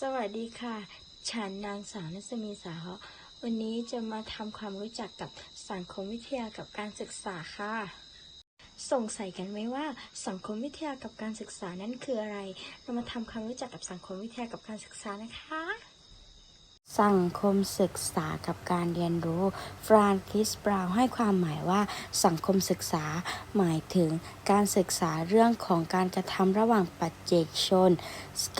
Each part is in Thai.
สวัสดีค่ะ ฉันนางสาวนัสมีสาหะวันนี้จะมาทำความรู้จักกับสังคมวิทยากับการศึกษาค่ะ สงสัยกันไหมว่า สังคมวิทยากับการศึกษานั้นคืออะไร เรามาทำความรู้จักกับสังคมวิทยากับการศึกษานะคะ สังคมศึกษากับการเรียนรู้ ฟรานคิสบราวน์ให้ความหมายว่าสังคมศึกษา หมายถึงการศึกษาเรื่องของการกระทำระหว่างปัจเจกชน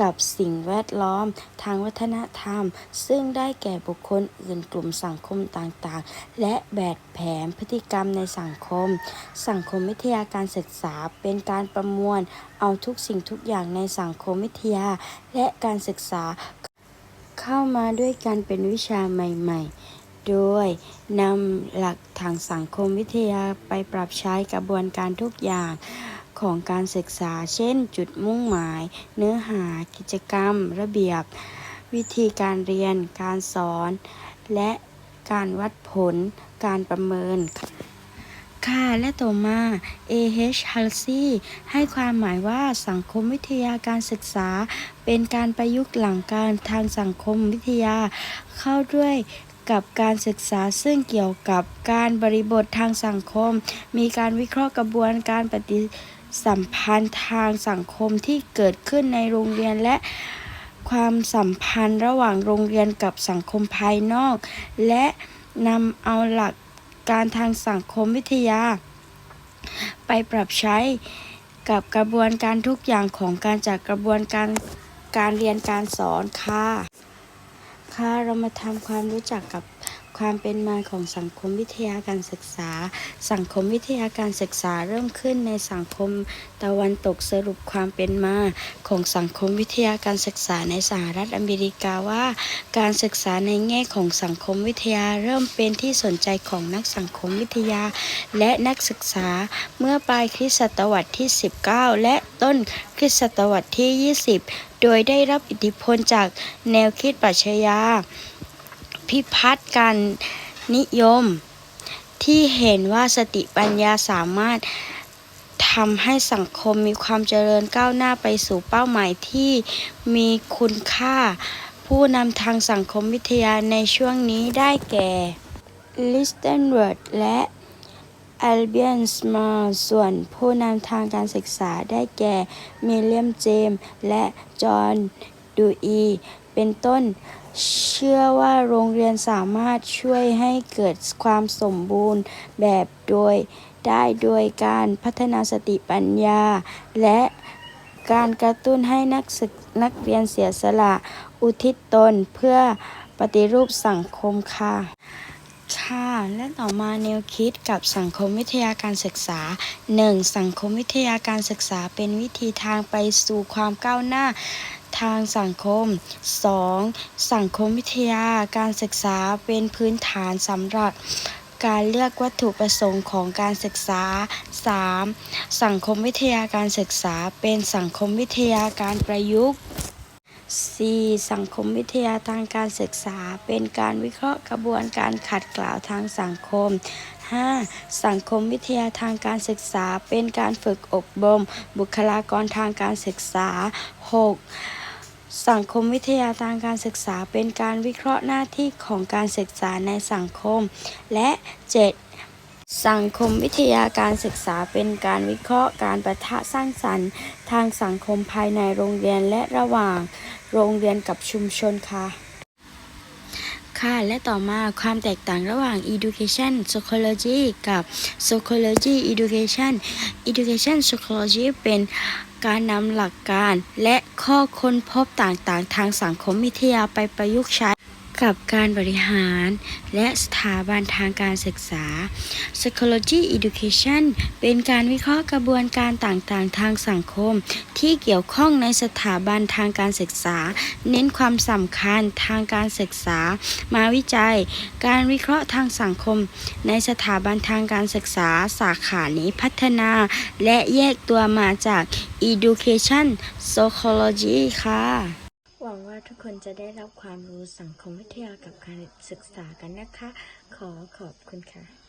กับสิ่งแวดล้อม ทางวัฒนธรรม ซึ่งได้แก่บุคคลอื่นกลุ่มสังคมต่างๆ และแบบแผนพฤติกรรมในสังคม สังคมวิทยาการศึกษาเป็นการประมวล เอาทุกสิ่งทุกอย่างในสังคมวิทยา และการศึกษา เข้ามาด้วยกันเป็นวิชาใหม่ ๆ โดยนำหลักทางสังคมวิทยาไปปรับใช้กระบวนการทุกอย่างของการศึกษา เช่น จุดมุ่งหมาย เนื้อหา กิจกรรม ระเบียบ วิธีการเรียน การสอน และการวัดผล การประเมิน ค่ะและต่อมา A.H. Halsey ให้ความหมายว่าสังคมวิทยาการศึกษา เป็นการประยุกต์หลักการทางสังคมวิทยา เข้าด้วยกับการศึกษาซึ่งเกี่ยวกับการบริบททางสังคม มีการวิเคราะห์กระบวนการปฏิสัมพันธ์ทางสังคมที่เกิดขึ้นในโรงเรียนและความสัมพันธ์ระหว่างโรงเรียนกับสังคมภายนอก และนำเอาหลัก การทางสังคมวิทยา ไปปรับใช้กับกระบวนการทุกอย่างของการจากกระบวนการการเรียนการสอนค่ะ ค่ะเรามาทำความรู้จักกับ ความเป็นมาของสังคมวิทยาการศึกษา สังคมวิทยาการศึกษาเริ่มขึ้นในสังคมตะวันตกสรุปความเป็นมาของสังคมวิทยาการศึกษาในสหรัฐอเมริกาว่า การศึกษาในแง่ของสังคมวิทยาเริ่มเป็นที่สนใจของนักสังคมวิทยา และนักศึกษาเมื่อปลายคริสตศตวรรษที่ 19 และต้นคริสตศตวรรษที่ 20 โดยได้รับอิทธิพลจากแนวคิดปรัชญา พิพัฒน์การนิยม ที่เห็นว่าสติปัญญาสามารถทำให้สังคมมีความเจริญก้าวหน้าไปสู่เป้าหมายที่มีคุณค่า ผู้นำทางสังคมวิทยาในช่วงนี้ได้แก่ลิสเตนเวิร์ดและแอลเบียนสมาส่วนผู้นำทางการศึกษาได้แก่มิเลียมเจมส์และจอห์น ดูอี เป็นต้น เชื่อว่าโรงเรียนสามารถช่วยให้เกิดความสมบูรณ์แบบโดยได้โดยการพัฒนาสติปัญญา และการกระตุ้นให้นักศึกนักเรียนเสียสละ อุทิศตนเพื่อปฏิรูปสังคมค่ะ ค่ะ และต่อมาแนวคิดกับสังคมวิทยาการศึกษา 1. สังคมวิทยาการศึกษาเป็นวิธีทางไปสู่ความก้าวหน้า ทางสังคม 2. สังคมวิทยาการศึกษาเป็นพื้นฐานสำหรับการเลือกวัตถุประสงค์ของการศึกษา 3. สังคมวิทยาการศึกษาเป็นสังคมวิทยาการประยุกต์ 4. สังคมวิทยาทางการศึกษา เป็นการวิเคราะห์กระบวนการขัดเกลาทางสังคม 5. สังคมวิทยาทางการศึกษา เป็นการฝึกอบรม บุคลากรทางการศึกษา 6. สังคมวิทยาทางการศึกษาเป็นการวิเคราะห์หน้าที่ของการศึกษาในสังคม และ 7. สังคมวิทยาการศึกษาเป็นการวิเคราะห์การประทะสร้างสรรค์ ทางสังคมภายในโรงเรียนและระหว่าง โรงเรียนกับชุมชนค่ะค่ะและต่อมาความแตกต่างระหว่าง education psychology กับ psychology education education psychology เป็น การนำหลักการ และข้อค้นพบต่างๆ ทางสังคมวิทยาไปประยุกต์ใช้ กับการบริหาร และสถาบันทางการศึกษา psychology education เป็นการวิเคราะห์กระบวนการต่างๆ ทางสังคม ที่เกี่ยวข้องในสถาบันทางการศึกษา เน้นความสำคัญทางการศึกษา มาวิจัย การวิเคราะห์ทางสังคม ในสถาบันทางการศึกษา สาขานี้พัฒนา และแยกตัวมาจาก education psychology ค่ะ หวังว่าทุกคนจะได้รับความรู้สังคมวิทยากับการศึกษากันนะคะ ขอขอบคุณค่ะ